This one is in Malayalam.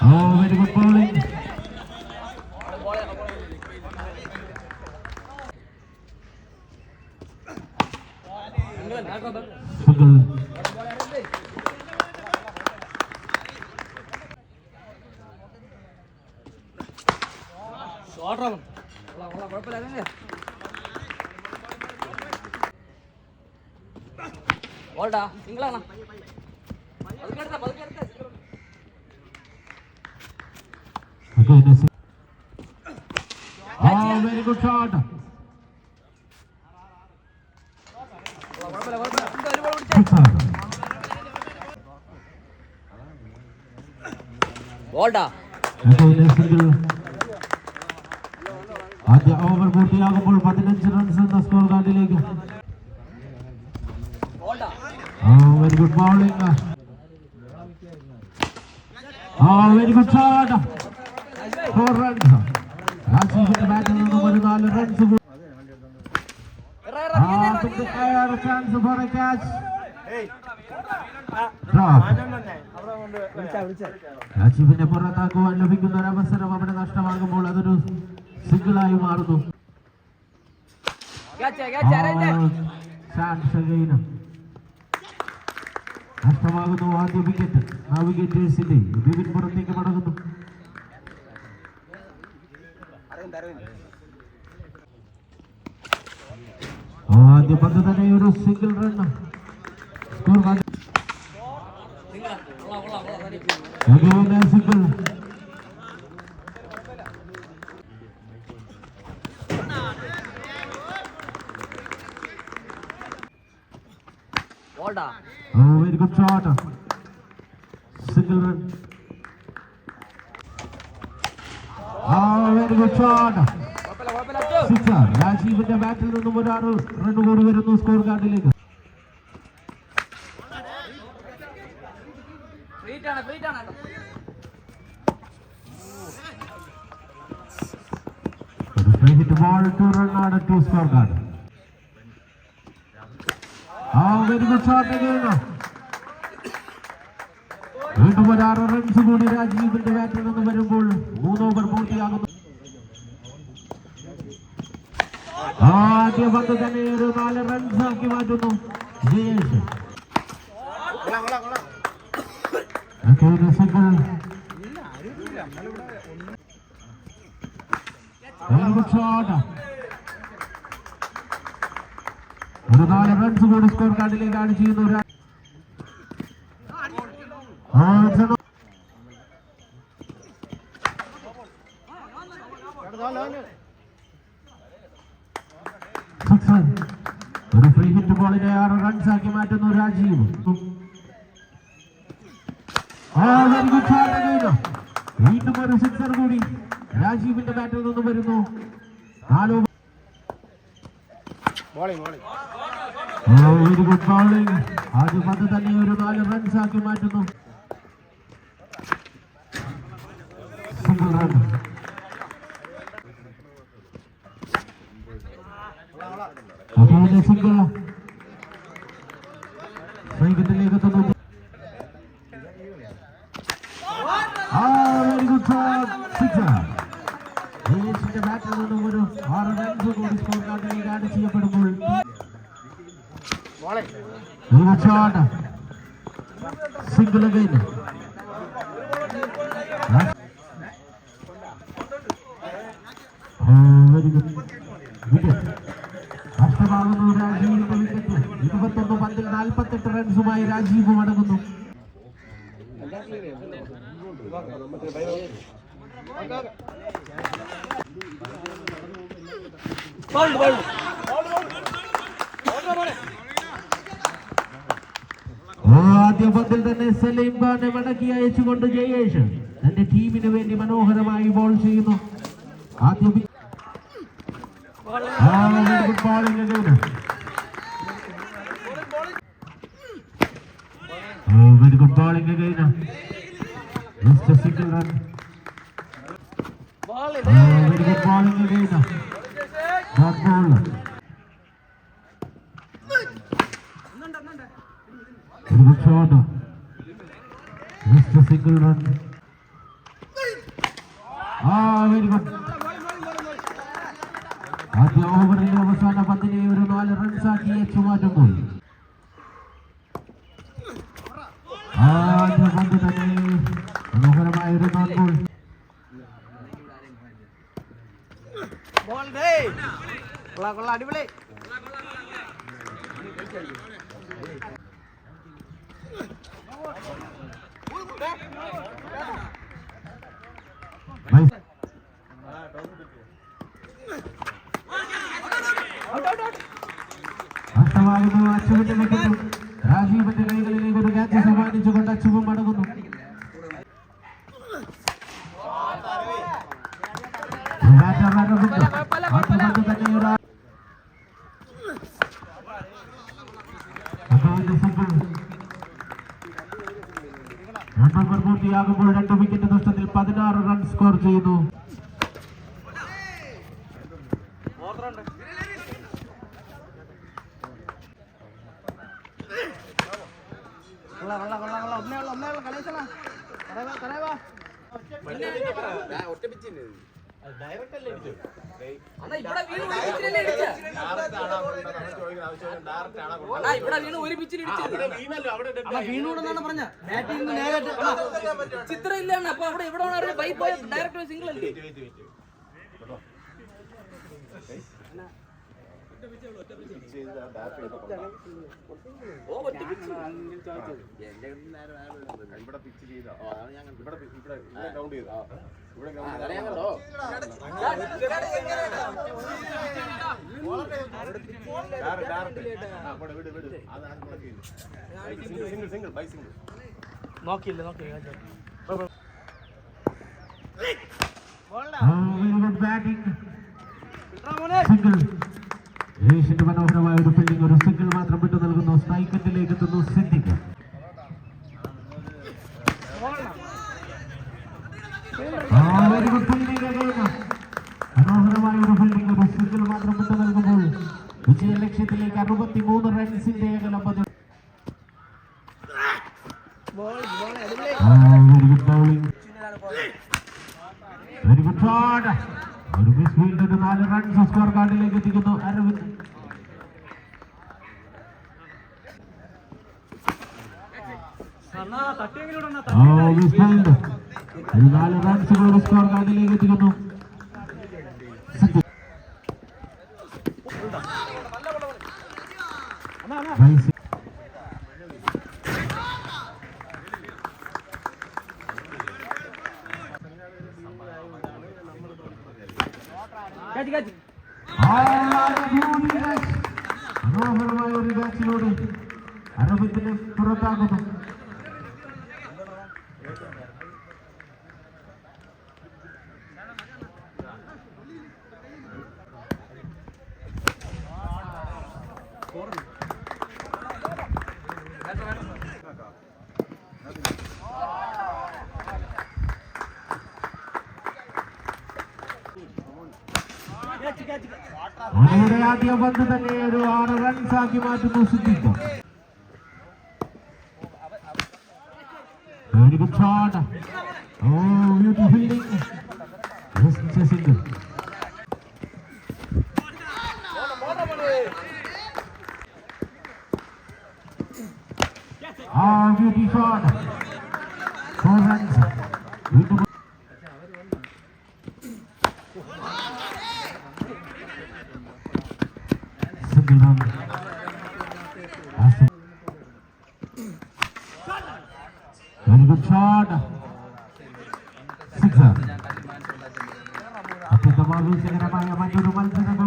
Oh, very good bowling. ഇത് ഒരു ബോൾ പിടിച്ചേ Sixer. ഓൾഡാ Again, a single. ആദ്യ ഓവർ പൂർത്തിയാകുമ്പോൾ പതിനഞ്ച് റൺസ് എന്ന സ്കോർ കാർഡിലേക്ക് ഓൾഡാ Oh, very good bowling. Oh, very good shot. Four runs. രാജീവിന്റെ ബാറ്റിൽ നിന്നും ഒരു നാല് runs for a catch. Drop. രാജീവിനെ പുറത്താക്കുവാൻ ലഭിക്കുന്ന ഒരു അവസരം അവിടെ നഷ്ടമാകുമ്പോൾ അതൊരു സിംഗിളായി മാറുന്നു ക്യാച്ച് ക്യാച്ച് ചാൻസ് again. നഷ്ടമാകുന്നു ആദ്യ വിക്കറ്റ് ആ വിക്കറ്റേഴ്സിന്റെ വിപിൻ പുറത്തേക്ക് മടങ്ങുന്നു. ആദ്യ പന്ത് തന്നെ ഒരു single run score card Again a single. ഓൾഡാ Oh, very good shot. Single run. Oh, very good shot. Very good shot sixer രാജീവിന്റെ ബാറ്റിൽ നിന്നും ഒരാൾ റൺ കൂടി വരുന്നു സ്കോർ കാർഡിലേക്ക് ഹിറ്റ് ബോൾ ടു റൺ ആണ്. ടു സ്കോർ കാർഡ് ആ വെരി ഗുഡ് ഷോട്ട് വീണ്ടും റൺസ് കൂടി രാജീവിന്റെ ബാറ്റിൽ നിന്ന് വരുമ്പോൾ മൂന്ന് ഓവർ പൂർത്തിയാകുന്നു. ആദ്യ പന്ത് തന്നെ ഒരു നാല് റൺസ് ആക്കി മാറ്റുന്നു. ജയേഷ്. Again ഒരു നാല് റൺസ് കൂടി സ്കോർ കാർഡിലേക്കാണ് ചെയ്യുന്നു ഒരു. ഒരു ഫ്രീ ഹിറ്റ് ബോളിനെ ആറ് റൺസ് ആക്കി മാറ്റുന്നു രാജീവ്. വീണ്ടും ഒരു സിക്സർ കൂടി രാജീവിന്റെ ബാറ്റിൽ നിന്ന് വരുന്നു. നാലോ വെരി ഗുഡ് ബോളിംഗ് ആദ്യ പന്ത് തന്നെ ഒരു നാല് റൺസ് ആക്കി മാറ്റുന്നു. സിംഗിൾ റൺ അതാണ് സിംഗിൾ സൈക്കത്തിലേക്ക് എത്തുന്നു ആ വെരി ഗുഡ് നിന്നും ഒരു ആറ് റൺസ് കൂടി score very good shot single again very good wicket നഷ്ടമാകുന്നു രാജീവിന്റെ വിക്കറ്റ് ഇരുപത്തൊന്ന് പന്തിൽ നാൽപ്പത്തെട്ട് റൺസുമായി രാജീവ് മടങ്ങുന്നു ബോൾഡ് ബോൾഡ് ആദ്യ പന്തിൽ തന്നെ സലീം ഖാനെ മടക്കി അയച്ചുകൊണ്ട് ജയേഷ് തന്റെ ടീമിന് വേണ്ടി മനോഹരമായി ബോൾ ചെയ്യുന്നു ആദ്യ വി- ആ, very good bowling again. Oh, very good bowling. Just a single run. Ball Oh, very good bowling again. Dot ball. Shot. Just a single run. Ah, very good. ആദ്യ ഓവറിലെ അവസാന പന്തിനെ ഒരു നാല് റൺസാക്കി എച്ച് മാറ്റുമ്പോൾ ആദ്യ പന്ത് തന്നെ മനോഹരമായ ഒരു നോൺ ഡേ കൊള്ളാം കൊള്ളാം അടിപൊളി നഷ്ടമാകുന്നു അച്ചുവിന്റെ വിക്കറ്റും രാജീവിന്റെ കൈകളിലേക്ക് ഒരു ക്യാച്ച് സമ്മാനിച്ചുകൊണ്ട് അച്ചുവും മടങ്ങുന്നു. പൂർത്തിയാകുമ്പോൾ രണ്ട് വിക്കറ്റ് നഷ്ടത്തിൽ പതിനാറ് റൺ സ്കോർ ചെയ്യുന്നു. കൊള്ളാം കൊള്ളാം കൊള്ളാം കൊള്ളാം. ഒന്നേ ഉള്ളു ഒന്നേ ഉള്ളു. വീണ് ഒരു പിച്ചിലല്ലേ ഇടിച്ചേ? അണ്ണാ ഇവിടെ വീണ് ഒരു പിച്ചിൽ ഇടിച്ചു. വീണൂടെന്നാണ് പറഞ്ഞ? ബാറ്റിംഗ് നേരിട്ട് ചിത്രം ഇല്ല അണ്ണാ അപ്പൊ അവിടെ എവിടെ ബൈ പോയ ഡയറക്റ്റ് സിംഗിൾ അല്ലേ? ഇവിടെ പിച്ച് ചെയ്ത ഇവിടെ ഇവിടെ ഇവിടെ ഗ്രൗണ്ട് ചെയ്ത ഇവിടെ ഗ്രൗണ്ട് സിംഗിൾ ബൈ സിംഗിൾ നോക്കിയില്ല നോക്കിയില്ല വെരി ഏഷ്യന്റെ മനോഹരമായ ഒരു ഫീൽഡിംഗ് ഒരു സിംഗിൾ മാത്രം വിട്ടു നൽകുന്നു. സ്ട്രൈക്കറ്റിലേക്ക് എത്തുന്നു സിദ്ദിഖ്. മനോഹരമായ ഒരു ഫീൽഡിംഗ് ഒരു സിംഗിൾ മാത്രം വിട്ടു നൽകുമ്പോൾ വിജയ ലക്ഷ്യത്തിലേക്ക് അറുപത്തി മൂന്ന് റൺസിന്റെ ഏകലം പതി very good bowling very good shot ഒരു മിസ് ഫീൽഡ് ഒരു നാല് റൺസ് സ്കോർ കാർഡിലേക്ക് എത്തിക്കുന്നു അരവിന്ദ് നാല് റൺസ് കൂടി സ്കോർ കാർഡിലേക്ക് എത്തിക്കുന്നു സിദ്ദിഖ്. റൈസ് കാച്ചി കാച്ചി മനോഹരമായ ഒരു ബാച്ചിലൂടെ അരവിന്ദിനെ പുറത്താക്കുന്നു അവരുടെ ആദ്യ പന്ത് തന്നെ ഒരു ആറ് റൺസ് ആക്കി മാറ്റുന്നു Siddique very good shot oh beauty fielding just a single ആ ബ്യൂട്ടി ഷോട്ട് ഫോർ റൺസ് വീണ്ടും single very good shot sixer അത്യന്തം ആവേശകരമായ മറ്റൊരു മത്സരം കൂടി